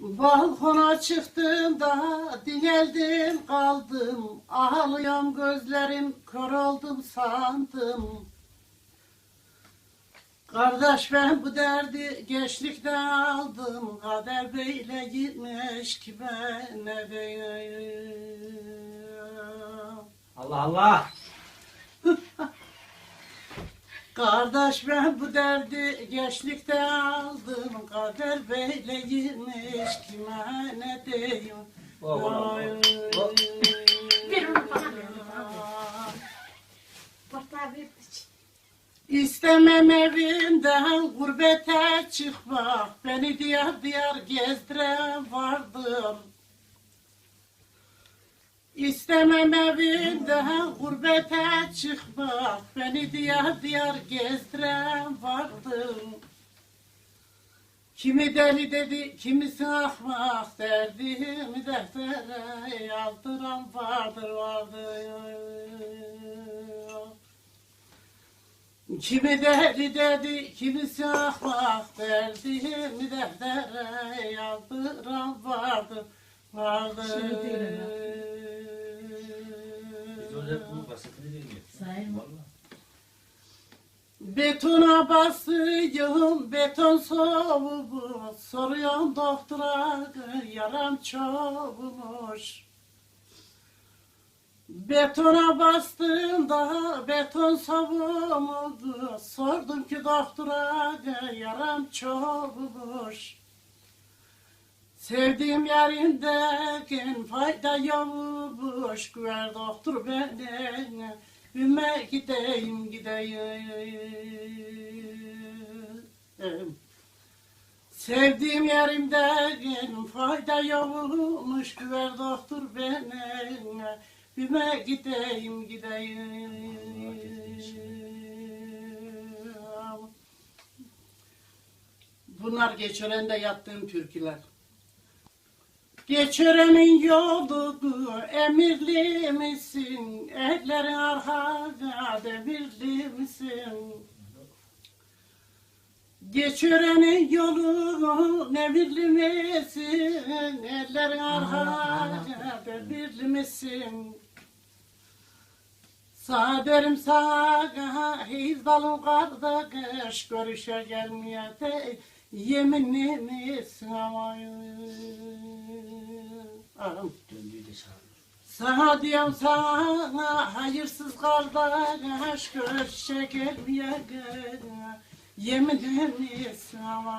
Balkona çıktığımda dineldim kaldım. Ağlıyorum gözlerim kör oldum sandım. Kardeş ben bu derdi gençlikte aldım. Kader böyle gitmiş ki ben ne diyeyim? Allah Allah. Kardeş ben bu derdi gençlikte aldım Kader böyle gitmiş kime ne Oh, oh, Oy. oh. Bir onu bana ver. Ver. İstemem evimden gurbete çıkmak Beni diyar diyar gezdiren vardır İstemem evimden gurbete çıkmak Beni diyar diyar gezdiren vardır Kimi deli dedi, kimisi ahmak Derdimi deftere yazdıran vardır vardır Kimi deli dedi, kimisi ahmak Derdimi deftere yazdıran vardır vardır Şey değil Biz öyle bunun basitini bilmiyoruz. Sayın. Vallahi. Betona basıyorum, beton soğumu Soruyorum doktora, yaram çoğumuş Betona bastığımda beton soğumu Sordum ki doktora, yaram çoğumuş Sevdiğim yerimdeki fayda yokmuş. Güver doktor beni Üme gideyim gideyim. Sevdiğim yerimdeki fayda yokmuş Güver doktor beni Üme gideyim gideyim. Bunlar geçörende yattığım türküler. Geçörenin yolu emirli misin? Ellerin arkada demirli misin? Geçörenin yolu emirli misin? Ellerin arkada demirli misin? Sağ derim sağa, hizalım kardeş, görüşe gelmeye de yeminli misin amayın? Döndüğü de çağırıyor. Sana diyorum sana hayırsız kardeş görüşe gelmeye gel. Yemin misin ama